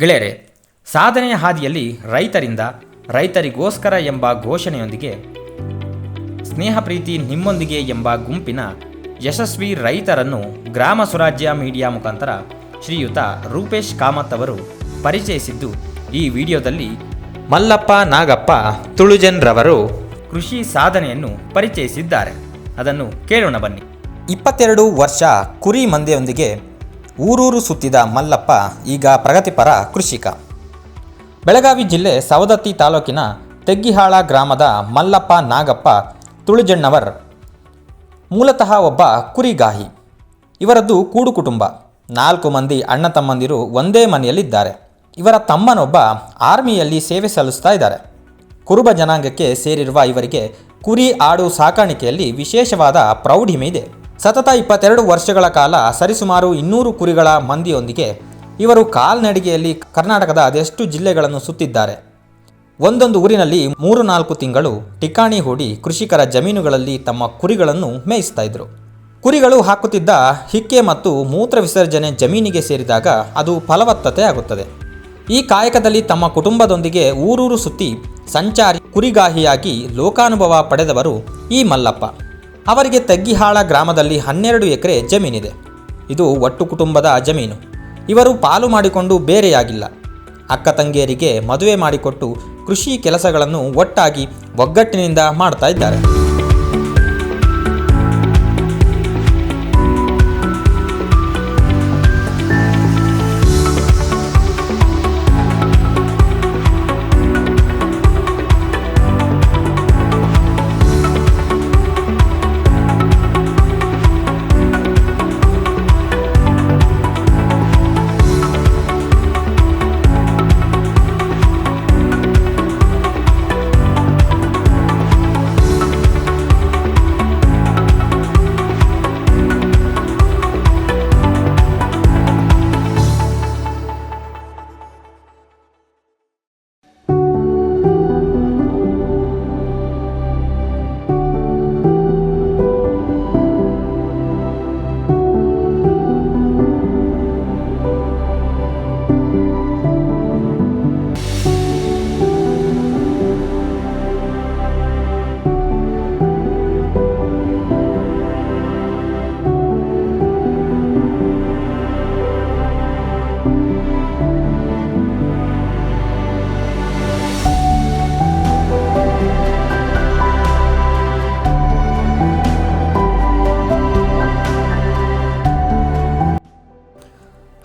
ಗೆಳೆಯರೆ, ಸಾಧನೆಯ ಹಾದಿಯಲ್ಲಿ ರೈತರಿಂದ ರೈತರಿಗೋಸ್ಕರ ಎಂಬ ಘೋಷಣೆಯೊಂದಿಗೆ ಸ್ನೇಹ ಪ್ರೀತಿ ನಿಮ್ಮೊಂದಿಗೆ ಎಂಬ ಗುಂಪಿನ ಯಶಸ್ವಿ ರೈತರನ್ನು ಗ್ರಾಮ ಸ್ವರಾಜ್ಯ ಮೀಡಿಯಾ ಮುಖಾಂತರ ಶ್ರೀಯುತ ರೂಪೇಶ್ ಕಾಮತ್ ಅವರು ಪರಿಚಯಿಸಿದ್ದು, ಈ ವಿಡಿಯೋದಲ್ಲಿ ಮಲ್ಲಪ್ಪ ನಾಗಪ್ಪ ತುಳುಜನ್ರವರು ಕೃಷಿ ಸಾಧನೆಯನ್ನು ಪರಿಚಯಿಸಿದ್ದಾರೆ. ಅದನ್ನು ಕೇಳೋಣ ಬನ್ನಿ. ಇಪ್ಪತ್ತೆರಡು ವರ್ಷ ಕುರಿ ಮಂದೆಯೊಂದಿಗೆ ಊರೂರು ಸುತ್ತಿದ ಮಲ್ಲಪ್ಪ ಈಗ ಪ್ರಗತಿಪರ ಕೃಷಿಕ. ಬೆಳಗಾವಿ ಜಿಲ್ಲೆ ಸವದತ್ತಿ ತಾಲೂಕಿನ ತೆಗ್ಗಿಹಾಳ ಗ್ರಾಮದ ಮಲ್ಲಪ್ಪ ನಾಗಪ್ಪ ತುಳುಜಣ್ಣವರ್. ಮೂಲತಃ ಒಬ್ಬ ಕುರಿಗಾಹಿ. ಇವರದ್ದು ಕೂಡು ಕುಟುಂಬ. ನಾಲ್ಕು ಮಂದಿ ಅಣ್ಣ ತಮ್ಮಂದಿರು ಒಂದೇ ಮನೆಯಲ್ಲಿದ್ದಾರೆ. ಇವರ ತಮ್ಮನೊಬ್ಬ ಆರ್ಮಿಯಲ್ಲಿ ಸೇವೆ ಸಲ್ಲಿಸ್ತಾ ಇದ್ದಾರೆ. ಕುರುಬ ಜನಾಂಗಕ್ಕೆ ಸೇರಿರುವ ಇವರಿಗೆ ಕುರಿ ಆಡು ಸಾಕಾಣಿಕೆಯಲ್ಲಿ ವಿಶೇಷವಾದ ಪ್ರೌಢಿಮೆ ಇದೆ. ಸತತ ಇಪ್ಪತ್ತೆರಡು ವರ್ಷಗಳ ಕಾಲ ಸರಿಸುಮಾರು ಇನ್ನೂರು ಕುರಿಗಳ ಮಂದಿಯೊಂದಿಗೆ ಇವರು ಕಾಲ್ನಡಿಗೆಯಲ್ಲಿ ಕರ್ನಾಟಕದ ಅದೆಷ್ಟು ಜಿಲ್ಲೆಗಳನ್ನು ಸುತ್ತಿದ್ದಾರೆ. ಒಂದೊಂದು ಊರಿನಲ್ಲಿ ಮೂರು ನಾಲ್ಕು ತಿಂಗಳು ಟಿಕಾಣಿ ಹೂಡಿ ಕೃಷಿಕರ ಜಮೀನುಗಳಲ್ಲಿ ತಮ್ಮ ಕುರಿಗಳನ್ನು ಮೇಯಿಸ್ತಾ ಇದ್ರು. ಕುರಿಗಳು ಹಾಕುತ್ತಿದ್ದ ಹಿಕ್ಕೆ ಮತ್ತು ಮೂತ್ರ ವಿಸರ್ಜನೆ ಜಮೀನಿಗೆ ಸೇರಿದಾಗ ಅದು ಫಲವತ್ತತೆ ಆಗುತ್ತದೆ. ಈ ಕಾಯಕದಲ್ಲಿ ತಮ್ಮ ಕುಟುಂಬದೊಂದಿಗೆ ಊರೂರು ಸುತ್ತಿ ಸಂಚಾರಿ ಕುರಿಗಾಹಿಯಾಗಿ ಲೋಕಾನುಭವ ಪಡೆದವರು ಈ ಮಲ್ಲಪ್ಪ. ಅವರಿಗೆ ತಗ್ಗಿಹಾಳ ಗ್ರಾಮದಲ್ಲಿ ಹನ್ನೆರಡು ಎಕರೆ ಜಮೀನಿದೆ. ಇದು ಒಟ್ಟು ಕುಟುಂಬದ ಜಮೀನು. ಇವರು ಪಾಲು ಮಾಡಿಕೊಂಡು ಬೇರೆಯಾಗಿಲ್ಲ. ಅಕ್ಕ ತಂಗಿಯರಿಗೆ ಮದುವೆ ಮಾಡಿಕೊಟ್ಟು ಕೃಷಿ ಕೆಲಸಗಳನ್ನು ಒಟ್ಟಾಗಿ ಒಗ್ಗಟ್ಟಿನಿಂದ ಮಾಡ್ತಾ ಇದ್ದಾರೆ.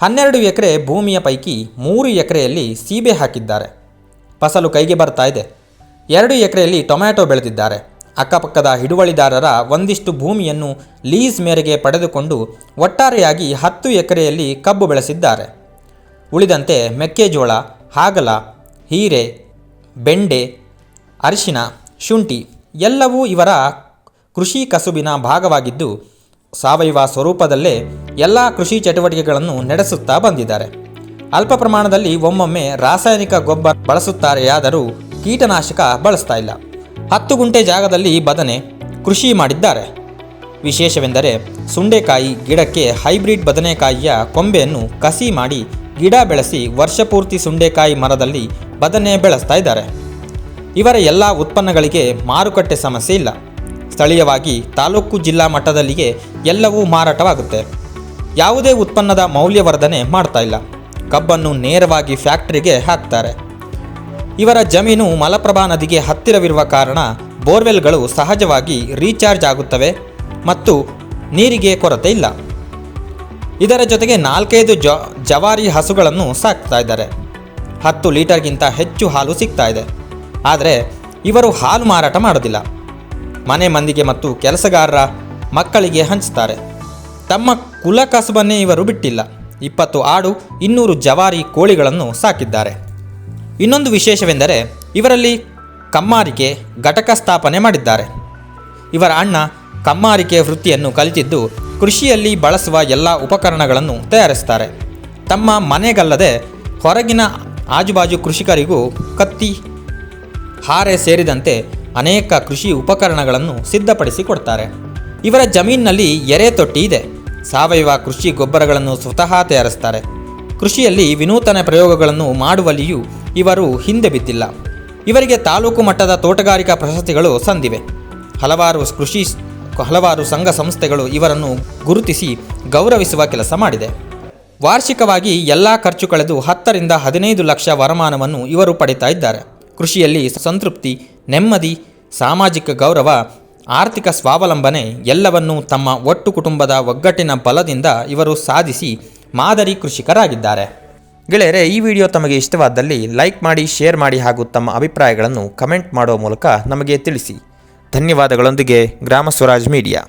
ಹನ್ನೆರಡು ಎಕರೆ ಭೂಮಿಯ ಪೈಕಿ ಮೂರು ಎಕರೆಯಲ್ಲಿ ಸೀಬೆ ಹಾಕಿದ್ದಾರೆ. ಫಸಲು ಕೈಗೆ ಬರ್ತಾ ಇದೆ. ಎರಡು ಎಕರೆಯಲ್ಲಿ ಟೊಮ್ಯಾಟೊ ಬೆಳೆದಿದ್ದಾರೆ. ಅಕ್ಕಪಕ್ಕದ ಹಿಡುವಳಿದಾರರ ಒಂದಿಷ್ಟು ಭೂಮಿಯನ್ನು ಲೀಸ್ ಮೇರೆಗೆ ಪಡೆದುಕೊಂಡು ಒಟ್ಟಾರೆಯಾಗಿ ಹತ್ತು ಎಕರೆಯಲ್ಲಿ ಕಬ್ಬು ಬೆಳೆಸಿದ್ದಾರೆ. ಉಳಿದಂತೆ ಮೆಕ್ಕೆಜೋಳ, ಹಾಗಲ, ಹೀರೆ, ಬೆಂಡೆ ಅರಿಶಿನ ಶುಂಠಿ ಎಲ್ಲವೂ ಇವರ ಕೃಷಿ ಕಸುಬಿನ ಭಾಗವಾಗಿದ್ದು ಸಾವಯವ ಸ್ವರೂಪದಲ್ಲೇ ಎಲ್ಲ ಕೃಷಿ ಚಟುವಟಿಕೆಗಳನ್ನು ನಡೆಸುತ್ತಾ ಬಂದಿದ್ದಾರೆ. ಅಲ್ಪ ಪ್ರಮಾಣದಲ್ಲಿ ಒಮ್ಮೊಮ್ಮೆ ರಾಸಾಯನಿಕ ಗೊಬ್ಬರ ಬಳಸುತ್ತಾರೆಯಾದರೂ ಕೀಟನಾಶಕ ಬಳಸ್ತಾ ಇಲ್ಲ. ಹತ್ತು ಗುಂಟೆ ಜಾಗದಲ್ಲಿ ಬದನೆ ಕೃಷಿ ಮಾಡಿದ್ದಾರೆ. ವಿಶೇಷವೆಂದರೆ ಸುಂಡೆಕಾಯಿ ಗಿಡಕ್ಕೆ ಹೈಬ್ರಿಡ್ ಬದನೆಕಾಯಿಯ ಕೊಂಬೆಯನ್ನು ಕಸಿ ಮಾಡಿ ಗಿಡ ಬೆಳೆಸಿ ವರ್ಷಪೂರ್ತಿ ಸುಂಡೆಕಾಯಿ ಮರದಲ್ಲಿ ಬದನೆ ಬೆಳೆಸ್ತಾ ಇದ್ದಾರೆ. ಇವರ ಎಲ್ಲ ಉತ್ಪನ್ನಗಳಿಗೆ ಮಾರುಕಟ್ಟೆ ಸಮಸ್ಯೆ ಇಲ್ಲ. ಸ್ಥಳೀಯವಾಗಿ ತಾಲೂಕು ಜಿಲ್ಲಾ ಮಟ್ಟದಲ್ಲಿಯೇ ಎಲ್ಲವೂ ಮಾರಾಟವಾಗುತ್ತೆ. ಯಾವುದೇ ಉತ್ಪನ್ನದ ಮೌಲ್ಯವರ್ಧನೆ ಮಾಡ್ತಾ ಇಲ್ಲ. ಕಬ್ಬನ್ನು ನೇರವಾಗಿ ಫ್ಯಾಕ್ಟರಿಗೆ ಹಾಕ್ತಾರೆ. ಇವರ ಜಮೀನು ಮಲಪ್ರಭಾ ನದಿಗೆ ಹತ್ತಿರವಿರುವ ಕಾರಣ ಬೋರ್ವೆಲ್ಗಳು ಸಹಜವಾಗಿ ರೀಚಾರ್ಜ್ ಆಗುತ್ತವೆ ಮತ್ತು ನೀರಿಗೆ ಕೊರತೆ ಇಲ್ಲ. ಇದರ ಜೊತೆಗೆ ನಾಲ್ಕೈದು ಜ, ಜವಾರಿ ಹಸುಗಳನ್ನು ಸಾಕ್ತಾ ಇದ್ದಾರೆ. ಹತ್ತು ಲೀಟರ್ಗಿಂತ ಹೆಚ್ಚು ಹಾಲು ಸಿಗ್ತಾ ಇದೆ. ಆದರೆ ಇವರು ಹಾಲು ಮಾರಾಟ ಮಾಡೋದಿಲ್ಲ. ಮನೆ ಮಂದಿಗೆ ಮತ್ತು ಕೆಲಸಗಾರರ ಮಕ್ಕಳಿಗೆ ಹಂಚ್ತಾರೆ ತಮ್ಮ ಕುಲ ಕಸುಬನ್ನೇ ಇವರು ಬಿಟ್ಟಿಲ್ಲ. ಇಪ್ಪತ್ತು ಆಡು, ಇನ್ನೂರು ಜವಾರಿ ಕೋಳಿಗಳನ್ನು ಸಾಕಿದ್ದಾರೆ. ಇನ್ನೊಂದು ವಿಶೇಷವೆಂದರೆ ಇವರಲ್ಲಿ ಕಮ್ಮಾರಿಕೆ ಘಟಕ ಸ್ಥಾಪನೆ ಮಾಡಿದ್ದಾರೆ. ಇವರ ಅಣ್ಣ ಕಮ್ಮಾರಿಕೆ ವೃತ್ತಿಯನ್ನು ಕಲಿತಿದ್ದು ಕೃಷಿಯಲ್ಲಿ ಬಳಸುವ ಎಲ್ಲ ಉಪಕರಣಗಳನ್ನು ತಯಾರಿಸ್ತಾರೆ ತಮ್ಮ ಮನೆಗಲ್ಲದೆ ಹೊರಗಿನ ಆಜುಬಾಜು ಕೃಷಿಕರಿಗೂ ಕತ್ತಿ, ಹಾರೆ ಸೇರಿದಂತೆ ಅನೇಕ ಕೃಷಿ ಉಪಕರಣಗಳನ್ನು ಸಿದ್ಧಪಡಿಸಿಕೊಡ್ತಾರೆ. ಇವರ ಜಮೀನಿನಲ್ಲಿ ಎರೆ ತೊಟ್ಟಿ ಇದೆ. ಸಾವಯವ ಕೃಷಿ ಗೊಬ್ಬರಗಳನ್ನು ಸ್ವತಃ ತಯಾರಿಸ್ತಾರೆ. ಕೃಷಿಯಲ್ಲಿ ವಿನೂತನ ಪ್ರಯೋಗಗಳನ್ನು ಮಾಡುವಲ್ಲಿಯೂ ಇವರು ಹಿಂದೆ ಬಿದ್ದಿಲ್ಲ. ಇವರಿಗೆ ತಾಲೂಕು ಮಟ್ಟದ ತೋಟಗಾರಿಕಾ ಪ್ರಶಸ್ತಿಗಳು ಸಂದಿವೆ. ಹಲವಾರು ಕೃಷಿ ಹಲವಾರು ಸಂಘ ಸಂಸ್ಥೆಗಳು ಇವರನ್ನು ಗುರುತಿಸಿ ಗೌರವಿಸುವ ಕೆಲಸ ಮಾಡಿದೆ. ವಾರ್ಷಿಕವಾಗಿ ಎಲ್ಲ ಖರ್ಚು ಕಳೆದು ಹತ್ತರಿಂದ ಹದಿನೈದು ಲಕ್ಷ ವರಮಾನವನ್ನು ಇವರು ಪಡಿತಾ ಇದ್ದಾರೆ. ಕೃಷಿಯಲ್ಲಿ ಸಂತೃಪ್ತಿ ನೆಮ್ಮದಿ, ಸಾಮಾಜಿಕ ಗೌರವ, ಆರ್ಥಿಕ ಸ್ವಾವಲಂಬನೆ ಎಲ್ಲವನ್ನೂ ತಮ್ಮ ಒಟ್ಟು ಕುಟುಂಬದ ಒಗ್ಗಟ್ಟಿನ ಬಲದಿಂದ ಇವರು ಸಾಧಿಸಿ ಮಾದರಿ ಕೃಷಿಕರಾಗಿದ್ದಾರೆ. ಗೆಳೆಯರೆ, ಈ ವಿಡಿಯೋ ತಮಗೆ ಇಷ್ಟವಾದಲ್ಲಿ ಲೈಕ್ ಮಾಡಿ, ಶೇರ್ ಮಾಡಿ ಹಾಗೂ ತಮ್ಮ ಅಭಿಪ್ರಾಯಗಳನ್ನು ಕಮೆಂಟ್ ಮಾಡುವ ಮೂಲಕ ನಮಗೆ ತಿಳಿಸಿ. ಧನ್ಯವಾದಗಳೊಂದಿಗೆ, ಗ್ರಾಮ ಸ್ವರಾಜ್ ಮೀಡಿಯಾ.